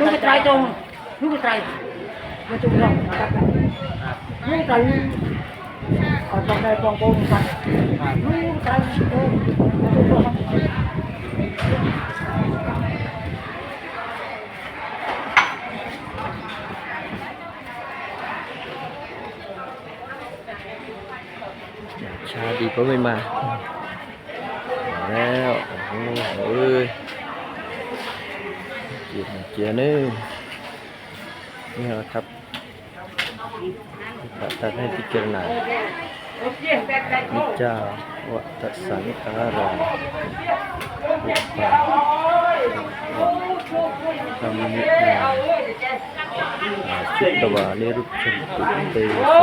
ลูกกระต่ายตรงลูกกระต่ายมาจุ่มงนะคลูกกระต่ายเอาตรงในกองโป่งกันลูกกระต่ายงมาจุ่มลงชาดีก็ไม่มาแล้วโอ้ย ร์นึงนี่แหละครับตัดให้พิจารณานิจจาวัตสังขาราอุปาธรรมนินา ชุดตวาเลรุชนตุเตโอ้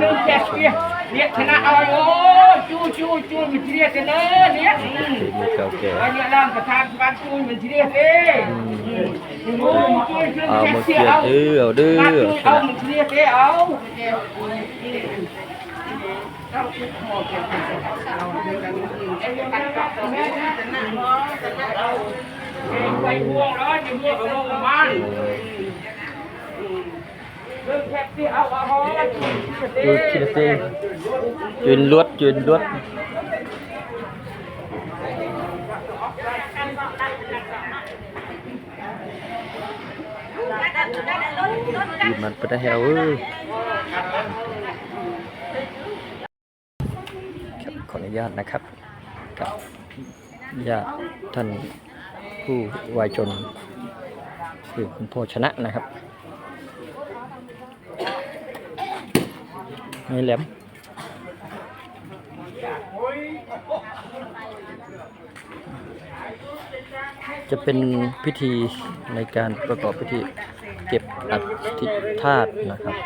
ดูแจกเปียเรียกชนะเอาโอ้จูจูจูมันเรียกชนะเรียกมันเก่าแก่อันนี้ร่างประธานบ้านจูมันเรียกเอ้เอาหมดเกียรติเออเอาดื้อเอามันเรียกเอ้เอาเอาคุกหมอกกันเอาเดินกันเอ้ยกันกับแม่ชนะชนะเอาไปห่วงแล้วจะห่วงกับโลกมัน ดคิดเต้จุนลวดจุนลวดยืมมันไปได้แฮวเอ้ยครับขออนุญาตนะครับกับญาติท่านผู้วายชนคือคุณพ่อชนะนะครับ นี่แหลมจะเป็นพิธีในการประกอบพิธีเก็บอัฐิธาตุนะครับ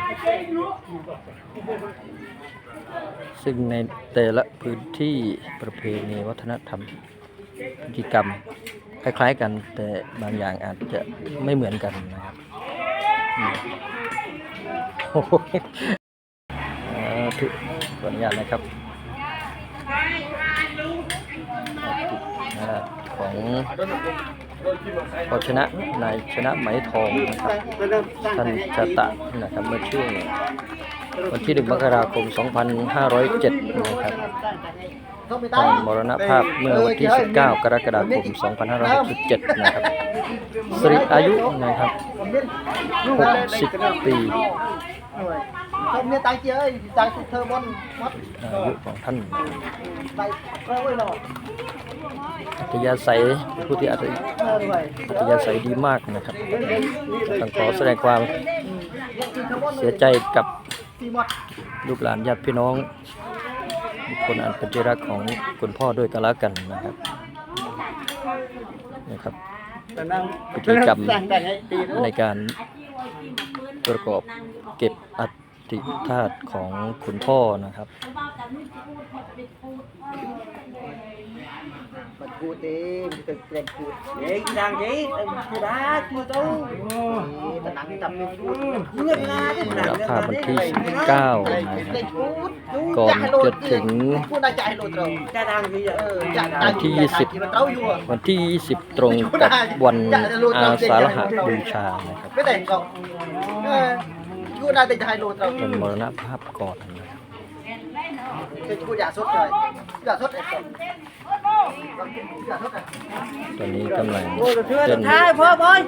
ซึ่งในแต่ละพื้นที่ประเพณีวัฒนธรรมพิธีกรรม คล้ายๆกันแต่บางอย่างอาจจะไม่เหมือนกันนะครับ อืมโอ้โหอ่าถูกขออนุญาตนะครับของพอชนะนายชนะไหมทองนะครับท่านจะตะนะครับเมื่อช่วงวันที่1มกราคม 2507 นะครับท่านมรณภาพเมื่อวันที่ 19 กรกฎาคม 2567 นะครับสิริอายุนะครับ 60 ปี không như tay chị ơi tay thơ bon mất อายุของท่าน tay rơi ơi rồi อัธยาศัยเป็นผู้ที่อัธ rồi อัธยาศัยดีมากนะครับต้องขอแสดงความเสียใจกับ thì mất ลูกหลานญาติพี่น้องบุคคลอันเป็นที่รักของคุณพ่อด้วยกันแล้วกันนะครับนะครับพิธีกรรมในการประกอบเก็บอัฐิ ติธาตุของคุณพ่อนะครับมันพูดเองตึกเล็กพูดเล็กดังเจ๊พูดได้พูดตู้แต่หนังตับพูดเพื่อนนะภาพวันที่9นะครับก่อนจะถึงวันที่ 20 วันที่ 20 ตรงกับวันอาสาฬหบูชานะครับ cái đèn cọc cụ đang tình chạy lột rồi เป็นมรณภาพก่อนนะครับ cái cụ giả sốt rồi giả sốt này giả sốt này ตอนนี้กำลังเดิน hai phơ bơi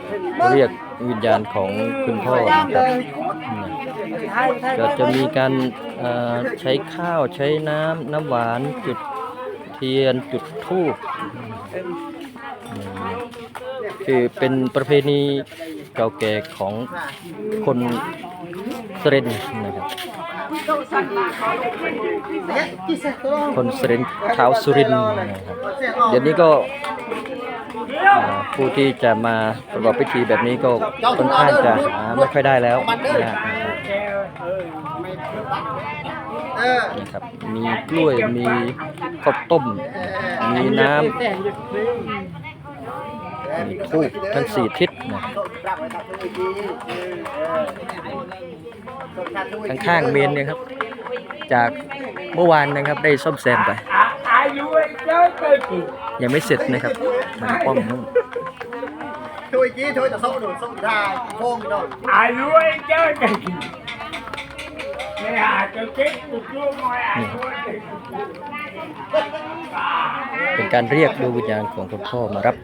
เรียกวิญญาณของคุณพ่อนะครับก็จะมีการเอ่อใช้ข้าวใช้น้ำน้ำหวานจุดเทียนจุดธูปอืมคือเป็นประเพณีเก่าแก่ของคน สเรนนะครับคนสเรนชาวสุรินทร์นะครับเดี๋ยวนี้ก็อ่าผู้ที่จะมาประกอบพิธีแบบนี้ก็ค่อนข้างจะหาไม่ค่อยได้แล้วนะฮะ Ờ. นะครับมีกล้วยมีข้าวต้ม มีน้ำ มีทูบทั้งสี่ทิศนะข้างๆเมนเนี่ยครับ จากเมื่อวานนะครับได้ซ่อมแซมไป ยังไม่เสร็จนะครับทางป้อมนู่นช่วยกี้ช่วยแต่ส่งหนูส่งได้โค้งโดน ai nuôi chơi kì Mẹ hà cho chết một chút ngồi ai nuôi kì เป็นการเรียกดวงวิญญาณของคุณพ่อมารับ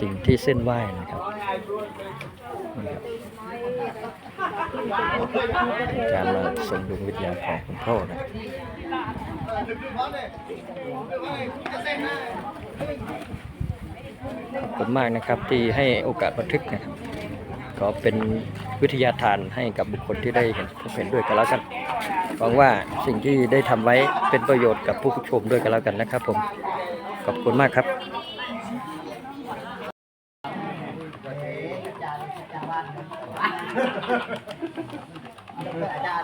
สิ่งที่เส้นไหว้นะครับการมาส่งดวงวิญญาณของคุณพ่อนะขอบคุณมากนะครับที่ให้โอกาสบันทึกนะครับ อเป็นวิทยาทานให้กับบุคคลที่ได้เห็นพบเห็นด้วยกันแล้วกันหวังว่าสิ่งที่ได้ทำไว้เป็นประโยชน์กับผู้ชมด้วยกันแล้วกันนะครับ ผมขอบคุณมากครับอาจา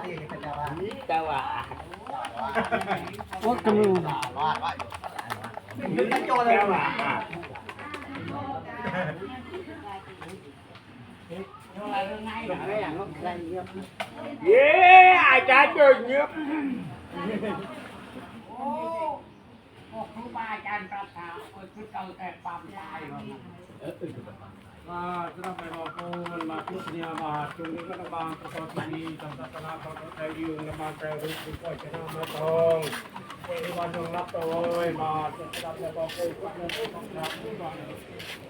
รย์ที่อาจารย์ Tao à โอ้กระมือาดไว้มันโจเลย Tao à เย้อาจารย์เจอเงียมาสนับไปบอกกูมันมาทุกเนี่ยมาจุงนี้ก็ต้องบางประกอบพิธีทำศาสนาประกอบใจยืนมาแปลรูปเป็นก้อยชนะมาทองเอวันจงรับตัวเว้ยมาสำหรับไปบอกกูทุกเนี่ยต้องรับทุกวันสานตุมยังบันเตวิตุมิตุรากันนตยาสรเนนะสหปัญจอิอันยาจานาสุติยังติมยังพันนะสหพันธะอุตาเนยจามา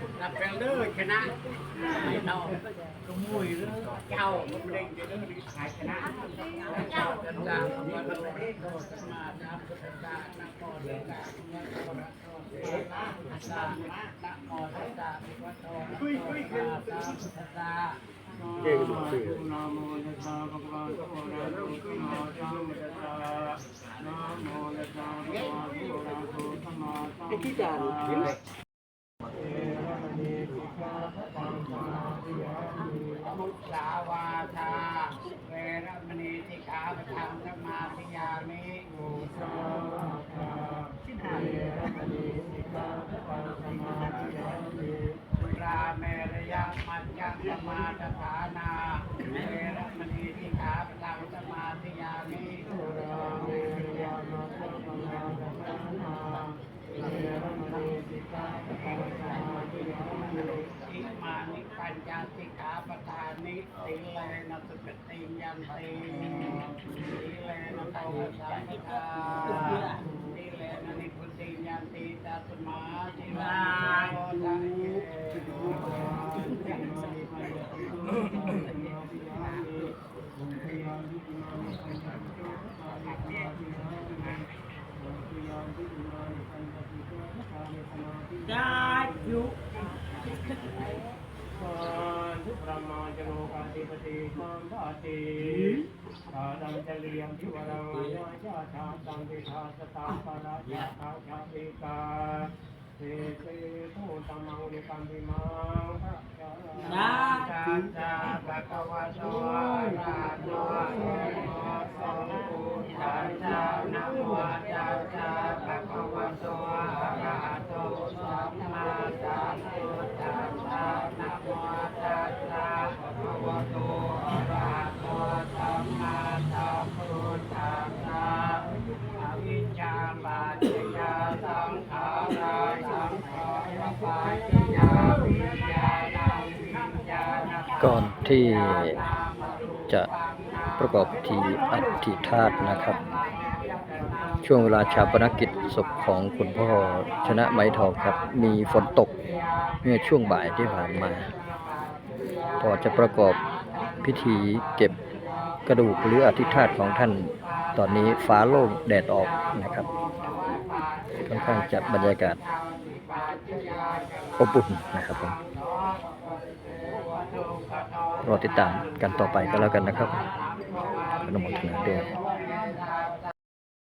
หพันธะอุตาเนยจารับเป็นเลือดชนะไม่ต้องขโมยเลือดเจ้ามันเด้งจะเลือดขายชนะเจ้าจะด่ามันก็ไม่ได้โดนมาดับจะด่านักโมเดลด่านักโมเดลด่านักโมเดลด่าพิวัตโตคุยคุยกันด่าด่าเก่งมากนะโมตัสสะภะคะวะโตอะระหะโตสัมมาสัมพุทธัสสะนะโมตัสสะภะคะวะโตอะระหะโตสัมมาสัมพุทธัสสะ มุสาวาทาเวรมณีสิกขาปะทังสมาธิยามิมุสาวาทาเวรมณีสิกขาปะทังสมาธิยามิราเมรยะมัจจสมาทานาเวรมณีสิกขาปะทังสมาธิยามิ สุราเมรยามัจจปมาทฐานาเวรมณีสิกขาปะทังสมาธิยามิ อิมานิปัญญาสิก ขาปทานิสิเลนะสุปฏิยันติสิเลนะโตสัมปทาสิเลนะนิพุติยันติตัสมาสิลาโตทังเย ทุกรามาจโลกาธิปติมังพาติสาดังจะเลียมทิวรังอายาชาชาตังติทาสตังปาราชาชาชาติกาเสเสทุตมังนิกัมพิมังพระชานจาจาภะคะวะโตอะระหะโตสัมมาสัมพุทธัสสะนะโมจาจาภะคะวะโตอะระหะโตสัมมาสัม โมจาจาภะคะวะโตอะระหะโตสัมมาสัมพุทธัสสะอวิชชาปัจจยาสังขาราสังขารปัจจยาวิญญาณวิญญาณก่อนที่จะประกอบพิธีอธิธาตนะครับ ช่วงเวลาชาปนกิจศพของคุณพ่อชนะไหมทองครับ มีฝนตกเมื่อช่วงบ่ายที่ผ่านมาพอจะประกอบพิธีเก็บกระดูกหรืออธิธาตของท่าน ตอนนี้ฟ้าโล่งแดดออกนะครับ ค่อนข้างจะบรรยากาศอบอุ่นนะครับผมรอติดตามกันต่อไปก็แล้วกันนะครับอนุโมทนาด้วย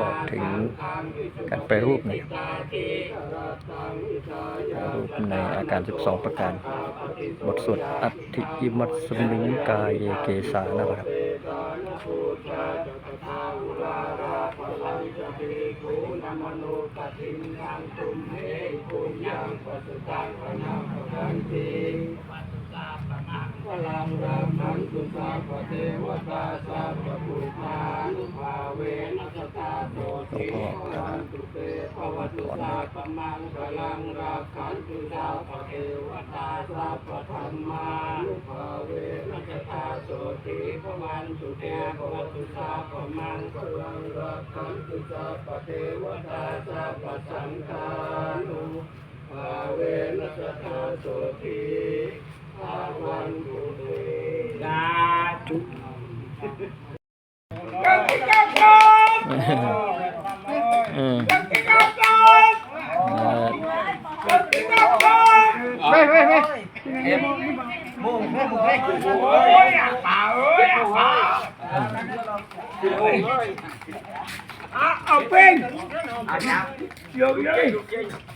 บอกถึงการแปรูปนะครับรูปในอาการ 12 ประการ บทสวดอัติยิมัตสมิงกายเยเกสานะครับเพลังรามังสุสาปเทวตาสาปปุตานุภาเวนัสตาโตติภวันตุเตภวตุสาปมังพลังราคันตุสาปเทวตาสาปธรรมานุภาเวนัสตาโตติภวันตุเตภวตุสาปมังพลังราคันตุสาปเทวตาสาปสังฆานุภาเวนัสตาโตติ สาธุอืมเอ่อเฮ้ยเฮ้ยเฮ้ยมุงมุงมุงเลยโอ้ยอะป่าเอ้ยอะป่าอะเอาเป็นเอาจ้าเยอะเ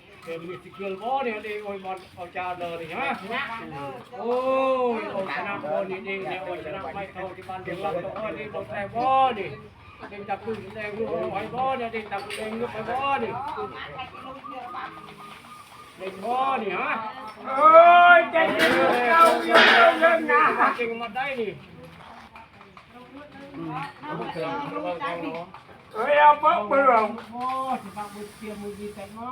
เยอะอะเป็นเอ้ยหาราโมเด็กเลยเตร็นะเดี๋ยวมีสกิลบอเนี่ยเดี๋ยวโอ้ยบอลเอาจานเลยใช่ไหมโอ้ยโอ้ยชนะบอลนี่เองเนี่ยโอ้ยชนะไม่เท่าที่บ้านเด็กรับตัวนี่โดนแต่บอลนี่เด็กจับปืนแดงลูกไอ้บอลเนี่ยเด็กจับปืนแดงลูกไอ้บอลนี่เด็กบอลนี่ฮะโอ้ยเก่งเอาเยอะเยอะนะเก่งมาได้นี่เฮ้ยเอาเปิดเปลืองโอ้สิฟังมือเตรียมมือดีแต่งมา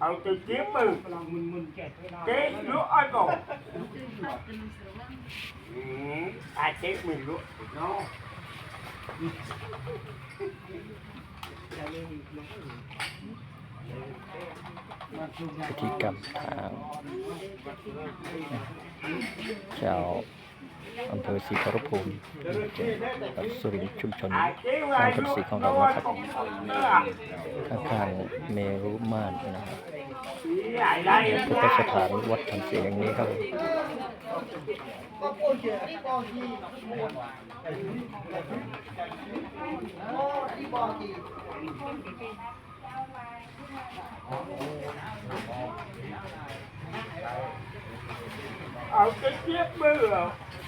เอาจะจิ้มมือกำลังมึนๆแก่ไม่ได้เจ๊รู้ไอ้ก่อนอืมไอ้เจ๊ไม่รู้เนาะพิธีกรรมทางชาว อำเภอศรีขอรภูมิกับสุรินทร์ชุมชนไอ้เจ๊ว่าสายอพันยู่ธุ์สีของเรานะครับอข้างๆเมรุมาตรนะครับพุทธสถานวัดทำเสียงนี้ครับเอาจะจิ้มมือเหรอเออรู้เยอะก่อ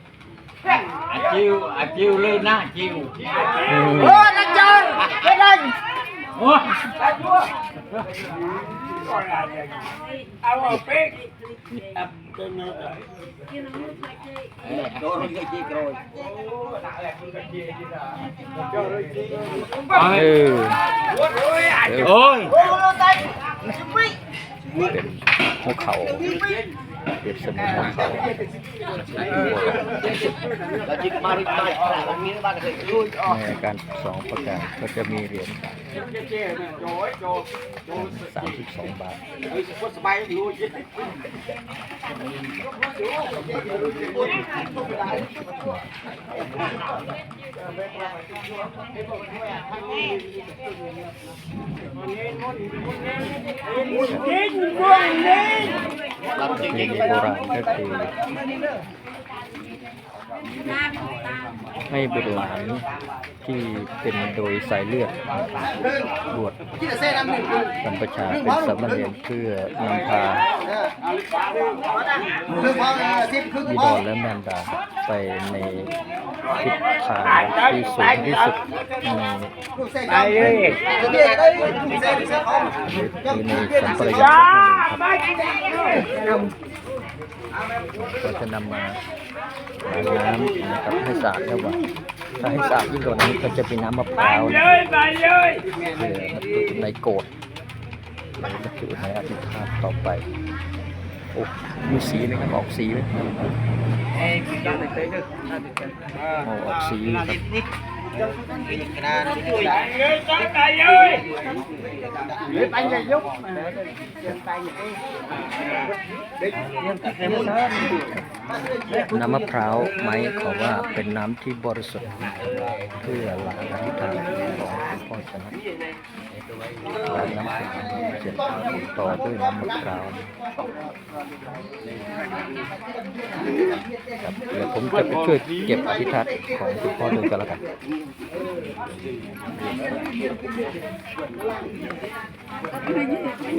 อาปงอยู่ใจอะไอ้ที่รู้ใจเมื่อโจรกันไอ้ที่ว่าอะไอ้ที่เรียนถึงนี่ chiêu à chiêu lên na chiêu อืมโอ้นักจอนเป็นไร Ủa? เอาเอาเป๊กโดน cái chi rồi เออ Ôi โอ้ยไม่เป็นภูเขา เปรียบเสมือนภูเขาเราจิกมาริมาอะไรแบบนี้บ้านเคยรู้ในการสองประการก็จะมีเหรียญสามสิบสองบาทสบายรู้กินพวกนี้เพลงโบราณก็คือ ให้บุตรหลานที่เป็นโดยสายเลือดบวชที่จะเส้นน้ำหนึ่งบรรพชาเป็นสามเณรเพื่อนำพาคือพอสิบคือบิพอดาและมารดาไปในทิศทางที่สูงที่สุดในไปเลยในสัมปราย ภพก็จะนำมาล้างน้ำนะครับให้สะอาดแล้วว่าถ้าให้สะอาดยิ่งกว่านี้ก็จะเป็นน้ำมะพร้าวนะไปเลยเพื่อบรรจุในโกดหรือบรรจุในอธิษฐานต่อไปโอ้มีสีไหมครับออกสีไหมโอ้ออกสีครับ เลยต้องไปเลยน้ำมะพร้าวไหมขอว่าเป็นน้ำที่บริสุทธิ์เพื่อหล้างอธิษฐานของพ่อชนะ ล้างน้ำเป็นเสร็จต่อด้วยน้ำมะพร้าวครับเดี๋ยวผมจะไปช่วยเก็บอธิษฐานของคุณพ่อดูกันแล้วกัน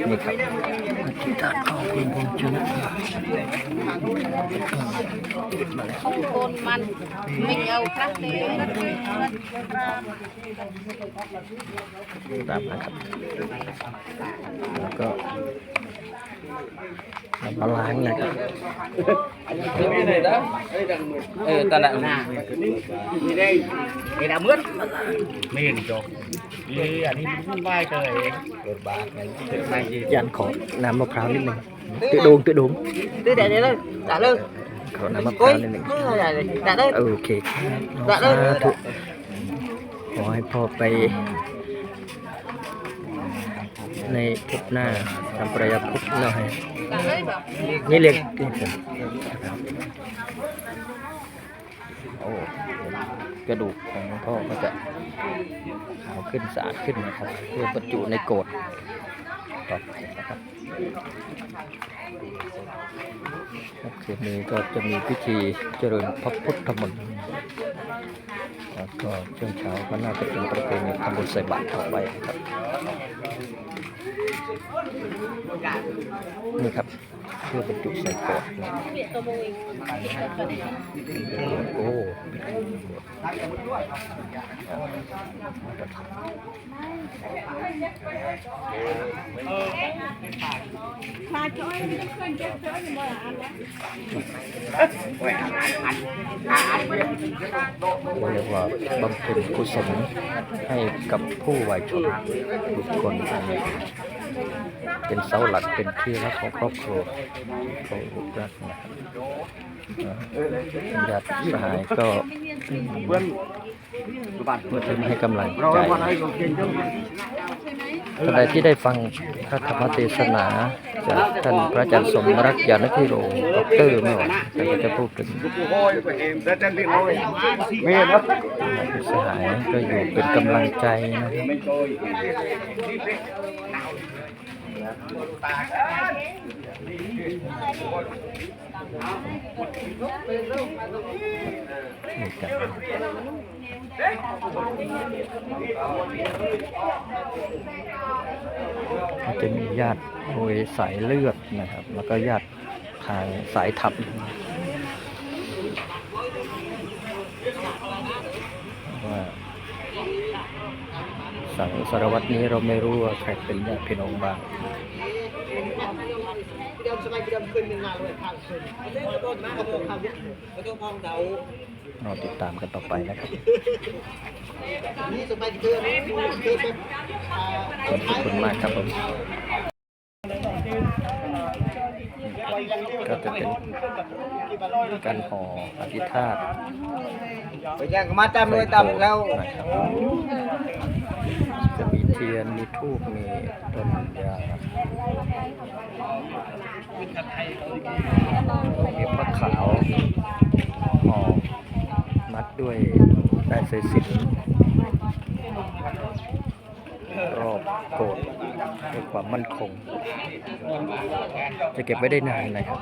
นี่ครับอธิษฐานของคุณพ่อชนะ không côn mặn mình âu khác thế ตามนะครับแล้วก็นำมาล้างนะครับเออตะละหน้านี่ đây thì đã mướt ไม่เห็นจบนี่อันนี้มันไหวเตยรถบ้านไม่ยียันขอน้ำมะพร้าวนิดหนึ่งตือโดงตือโดง đưa để đây lên trả lương ขอน้ำมะพร้าว coi นิดหนึ่ง trả đây เออโอเคครับ dạ สา đây ธุขอให้พ่อไป ในภพหน้าทำประยภพหน่อย cả đấy bảo นี่เรียกเรียกผมโอ้กระดูกของพ่อก็จะขาวขึ้นสะอาดขึ้นนะครับ เพื่อบรรจุในโกด ต่อไปนะครับคืนนี้ก็จะมีพิธีเจริญพระพุทธมนต์แล้วก็ช่วงเช้าก็น่าจะเป็นประเพณีทำบุญใส่บาตรต่อไปนะครับ นี่ครับเพื่อบรรจุใส่โกดนะโอ้เรียกว่าบำเพ็ญกุศลให้กับผู้วายชนทุกคนที่ เป็นเสาหลักเป็นที่รักของครอบครัวของลูกรักนะครับเอ่อญาติสหายก็เพื่อนจะมาให้กำลังใจท่านใดที่ได้ฟังพระธรรมเทศนาจากท่านพระอาจารย์สมรักยานพิโรดอกเตอร์เมื่อวานท่านก็จะพูดถึง ra chân đi thôi ไม่เห็นครับผู้เสียหายก็อยู่เป็นกำลังใจนะครับนี่กันก็ จะมีญาติโดยสายเลือดนะครับ แล้วก็ญาติทางสายทับว่าสังสารวัตรนี้เราไม่รู้ว่าใครเป็นญาติพี่น้องบ้าง เราติดตามกันต่อไปนะครับขอบคุณมากครับผมก็จะเป็นการห่ออธิษฐาน bây giờ có mắt trăm nuôi tầm đâu นะครับจะมีเทียน มีทูบมีต้นยามีพระขาวห่อมั ด้วยได้สายสินรอบโกดด้วยความมั่นคง จะเก็บไว้ได้นานนะครับ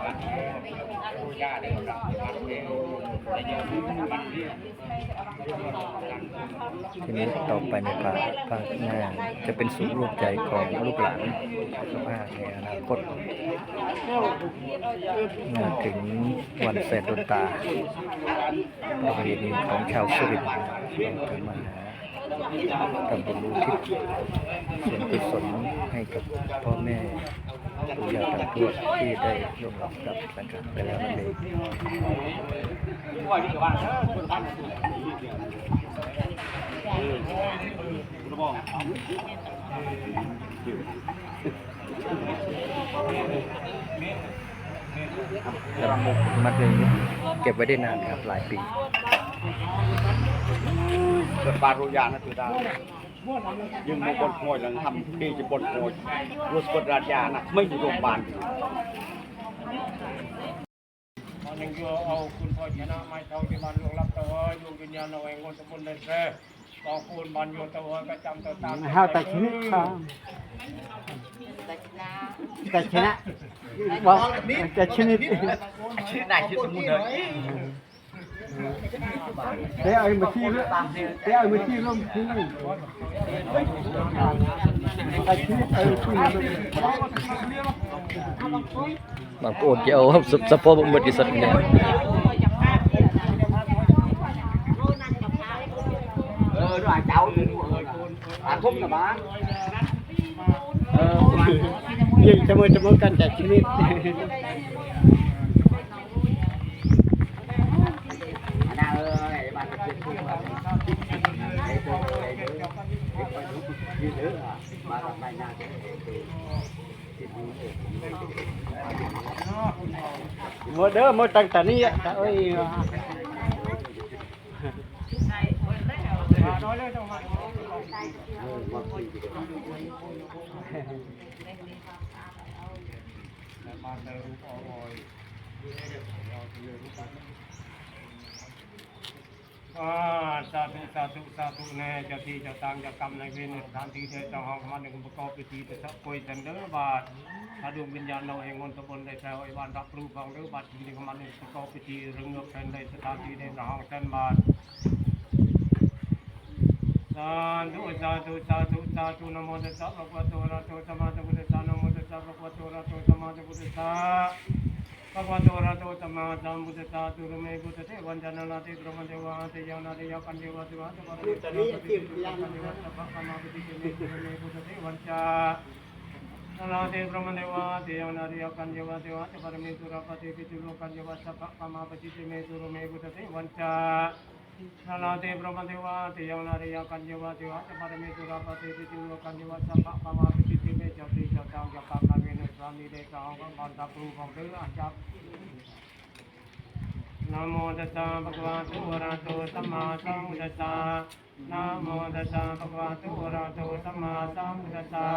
ทีนี้ต่อไปในภาคภาคหน้าจะเป็นศูนย์รวมใจของลูกหลานเจ้าภาพในอนาคตมาถึงวันแสนดวงตาประเพณีของชาวสุรินทร์เราจะมาหาทำบุญอุทิศเส่วนกุศล ให้กับพ่อแม่ปู่ย่าตาทวดที่ได้ร่วมรับกับสังขารไปแล้วนั่นเองแล้วมัดเลยเก็บไว้ได้นานครับหลายปีเกิดบารุยานะคือดา ยังมาบนขโมยหลังทำปีจะบนขโมยรูสึกราชานะไม่อยู่โรงพยาบาลวันนึ่งโยเอาคุณพ่อชนะไม้ทองที่มันลงรับตัวอยดวงวิญญาณเอาเองงนสมุนได้แท้กอคูณบันโยตัวเอ้ยก็จำตัวตามห้าวแต่ชนิดค่ะแต่ชนะบอกแต่ชนิดชื่อไหนชื่อสมุนเลย เดี๋ยวเอามาที่เรื่องเดี๋ยวเอามาที่เรื่องที่นั่นแต่ชนิดเอาที่นั่นบางคนจะเอาสสะโพกมดที่สุดเนี่ยเออด้วยเจ้าอยู่เออาทุ่มนะบ้างเออยิงเสมอเสมอกันแต่ชนิด นาเอ้ยบ้านเป็นทุ่มแบบ ไอ้ตัวไอ้เด้อไอ้ตัวยืดเด้อมาทำไมนาเด้ อาสาธุสาธุสาธุแน่เจ้าที่จ้าทางจ้ากรรมในเวรสถานที่เทศเจ้าห้องมาหนึ่งประกอบพิธีแต่สักคุยสันเดอบาทถ้าดวงวิญญาณเราเองมนตบนได้แถวไอ้บ้านรับรู้ฟังเด้อบาทที่นี่เขามาหนึ่งประกอบพิธีเรื่องเงือกแทนในสถานที่ในห้องแทนบาทสาธุสาธุสาธุสาธุนโมตัสสะภะคะวะโตระหะโตสัมมาสัมพุทธัสสะนะโมตัสสะภะคะวะโตอะระหะโตสัมมาสัมพุทธัสสะ พระวะโตอะระหะโตสัมาสัมพุทธัสสะตุรเมกุตเทวันจันนาติตรมันเทวาเตยานาติยากันเทวะเทวะตะปะระเตนะปฏิปิยากันเทวะตะภะคะมาปฏิเจเมตุรเมพุทธเทวันจานาติตรมันเทวะเตยานาติยากันเทวะเทวะตะปะระเมตุระปฏิปิตุโลกันเทวาติวาติวาปฏิเจเมตุรเมพุทธเทวันจา นาเตพระมันเทวะเทยนาริยากันเยวะเทวะจะปรเมตุราปฏิปิตุโลกันเยวะสัพพะปะมาปิติเมจ้าติจ้าทางจักรกันเวนะสามีเดชของพระบันตะปรูของเรืออาจับนะโมตัสสะภะคะวะโตอะระหะโตสัมมาสัมพุทธัสสะนะโมตัสสะภะคะวะโตอะระหะโตสัมมาสัมพุทธัสสะ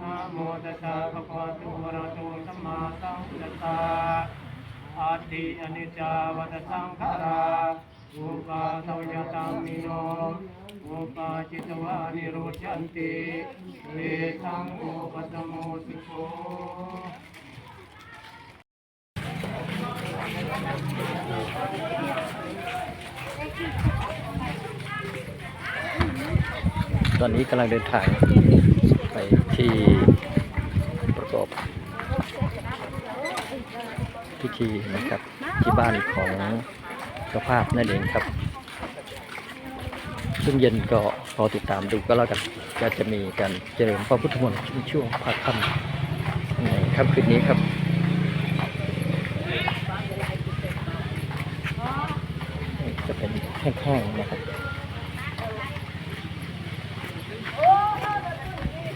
นะโมตัสสะภะคะวะโตอะระหะโตสัมมาสัมพุทธัสสะอาทิอนิจจาวัฏสังขารา อุปาทวยตังมิโนอุปาจิตวานิโรจันติเวทังโอปัตโมสุโขตอนนี้กำลังเดินทางไปที่ประกอบพิธีนะครับที่บ้านของ เจ้าภาพนั่นเองครับ ซึ่งเย็นก็รอติดตามดูก็แล้วกันก็จะมีการเจริญพระพุทธมนต์ช่วงภาคค่ำในค่ำคืนนี้ครับจะเป็นแห้งๆนะครับ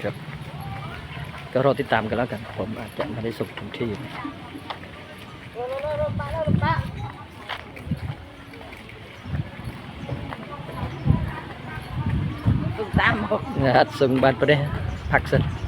ครับ ก็รอติดตามกันแล้วกัน ผมอาจจะไม่ได้ส่งถึงที่ ตุ้มตาม